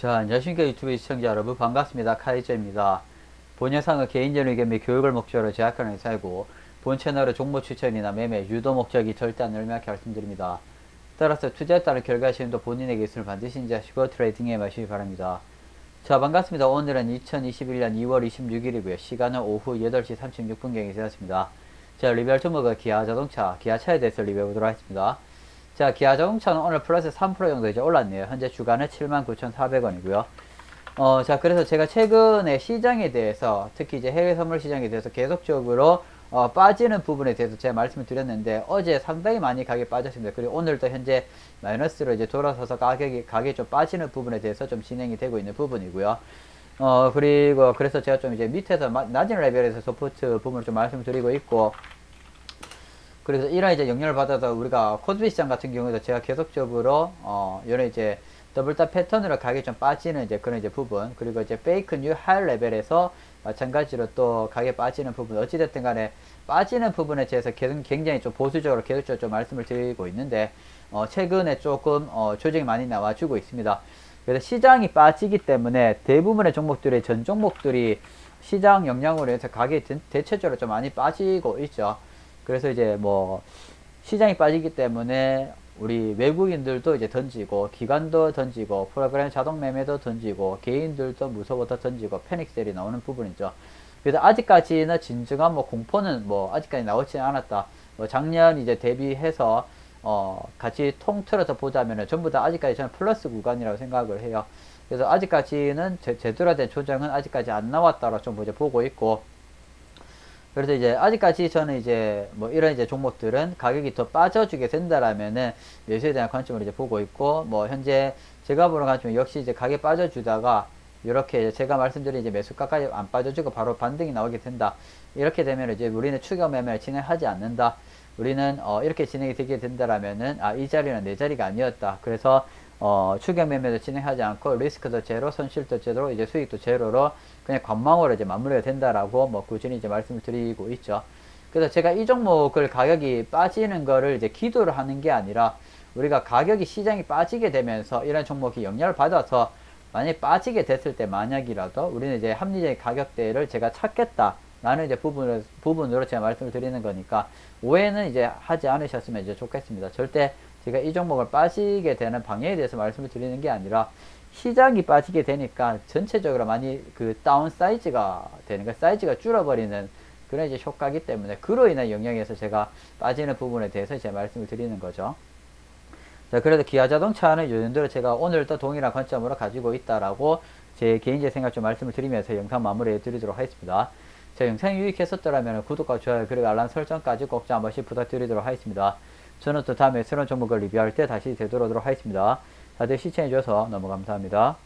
자, 안녕하십니까 유튜브 시청자 여러분 반갑습니다. 카이저입니다. 본 영상은 개인적인 의견 및 교육을 목적으로 제작하는 회사이고 본 채널의 종목 추천이나 매매, 유도 목적이 절대 안 열명하게 말씀드립니다. 따라서 투자에 따른 결과 시험도 본인에게 있음을 반드시 인지하시고 트레이딩에 마시기 바랍니다. 자 반갑습니다. 오늘은 2021년 2월 26일이고요. 시간은 오후 8시 36분경이 되었습니다. 자 리뷰할 종목은 기아자동차, 기아차에 대해서 리뷰해보도록 하겠습니다. 자, 기아 자동차는 오늘 플러스 3% 정도 이제 올랐네요. 현재 주가는 79,400원이고요. 어, 자, 그래서 제가 최근에 시장에 대해서, 특히 이제 해외 선물 시장에 대해서 계속적으로 어, 빠지는 부분에 대해서 제가 말씀을 드렸는데, 어제 상당히 많이 가격이 빠졌습니다. 그리고 오늘도 현재 마이너스로 이제 돌아서서 가격이, 가격이 좀 빠지는 부분에 대해서 좀 진행이 되고 있는 부분이고요. 어, 그리고 그래서 제가 좀 이제 밑에서 마- 낮은 레벨에서 서포트 부분을 좀 말씀드리고 있고, 그래서 이런 이제 영향을 받아서 우리가 코스피 시장 같은 경우에도 제가 계속적으로 어 이런 이제 더블 탑 패턴으로 가격이 좀 빠지는 이제 그런 이제 부분 그리고 이제 페이크 뉴 하이 레벨에서 마찬가지로 또 가격 빠지는 부분 어찌됐든 간에 빠지는 부분에 대해서 계속 굉장히 좀 보수적으로 계속적으로 좀 말씀을 드리고 있는데 어 최근에 조금 어 조정이 많이 나와주고 있습니다. 그래서 시장이 빠지기 때문에 대부분의 종목들이 전 종목들이 시장 영향으로 해서 가격이 대- 대체적으로 좀 많이 빠지고 있죠. 그래서 이제 뭐 시장이 빠지기 때문에 우리 외국인들도 이제 던지고 기관도 던지고 프로그램 자동 매매도 던지고 개인들도 무서워도 던지고 패닉셀이 나오는 부분이죠. 그래서 아직까지는 진정한 뭐 공포는 뭐 아직까지 나오지 않았다. 뭐 작년 이제 대비해서 어 같이 통틀어서 보자면은 전부 다 아직까지 저는 플러스 구간이라고 생각을 해요. 그래서 아직까지는 제, 제대로 된 조정은 아직까지 안 나왔다고 좀 보고 있고 그래서 이제 아직까지 저는 이제 뭐 이런 이제 종목들은 가격이 더 빠져주게 된다라면은 매수에 대한 관점을 이제 보고 있고 뭐 현재 제가 보는 관점 역시 이제 가격 빠져주다가 이렇게 제가 말씀드린 이제 매수 가까지 안 빠져주고 바로 반등이 나오게 된다. 이렇게 되면 이제 우리는 추격 매매를 진행하지 않는다. 우리는 어 이렇게 진행이 되게 된다라면은 아 이 자리는 내 자리가 아니었다. 그래서 어 추격 매매도 진행하지 않고 리스크도 제로, 손실도 제로, 이제 수익도 제로로 그냥 관망으로 이제 마무리가 된다라고 뭐 꾸준히 이제 말씀을 드리고 있죠. 그래서 제가 이 종목을 가격이 빠지는 거를 이제 기도를 하는 게 아니라 우리가 가격이 시장이 빠지게 되면서 이런 종목이 영향을 받아서 만약에 빠지게 됐을 때 만약이라도 우리는 이제 합리적인 가격대를 제가 찾겠다. 라는 이제 부분을, 부분으로 제가 말씀을 드리는 거니까 오해는 이제 하지 않으셨으면 이제 좋겠습니다. 절대 제가 이 종목을 빠지게 되는 방향에 대해서 말씀을 드리는 게 아니라 시장이 빠지게 되니까 전체적으로 많이 그 다운 사이즈가 되는 거 사이즈가 줄어버리는 그런 이제 효과기 때문에 그로 인한 영향에서 제가 빠지는 부분에 대해서 이제 말씀을 드리는 거죠. 자, 그래도 기아 자동차는 이 정도로 제가 오늘도 동일한 관점으로 가지고 있다라고 제 개인적 생각 좀 말씀을 드리면서 영상 마무리해 드리도록 하겠습니다. 자, 영상이 유익했었더라면 구독과 좋아요 그리고 알람 설정까지 꼭좀한 번씩 부탁드리도록 하겠습니다. 저는 또 다음에 새로운 종목을 리뷰할 때 다시 되돌아오도록 하겠습니다. 다들 시청해주셔서 너무 감사합니다.